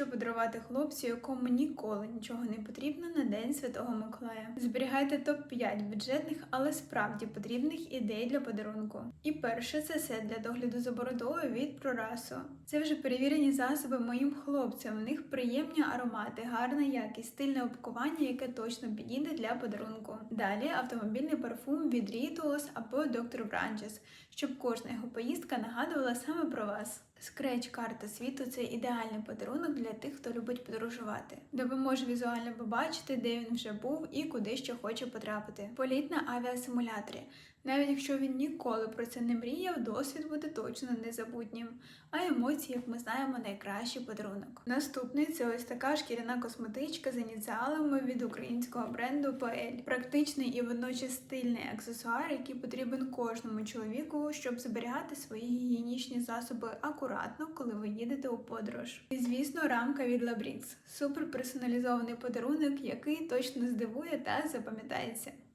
що подарувати хлопцю, якому ніколи нічого не потрібно на День Святого Миколая. Зберігайте топ-5 бюджетних, але справді потрібних ідей для подарунку. І перше це сет для догляду за бородою від Прорасо. Це вже перевірені засоби моїм хлопцям. У них приємні аромати, гарна якість, стильне упакування, яке точно підійде для подарунку. Далі автомобільний парфум від Rituals або Dr. Branches, щоб кожна його поїздка нагадувала саме про вас. Скреч карта світу це ідеальний подарунок для тих, хто любить подорожувати. Допоможе візуально побачити, де він вже був і куди що хоче потрапити. Політ на авіасимуляторі. Навіть якщо він ніколи про це не мріяв, досвід буде точно незабутнім. А емоції, як ми знаємо, найкращий подарунок. Наступний це ось така шкіряна косметичка з ініціалами від українського бренду PL. Практичний і водночас стильний аксесуар, який потрібен кожному чоловіку, щоб зберігати свої гігієнічні засоби акуратно, коли ви їдете у подорож. І звісно, рамка від Labrix. Супер персоналізований подарунок, який точно здивує та запам'ятається.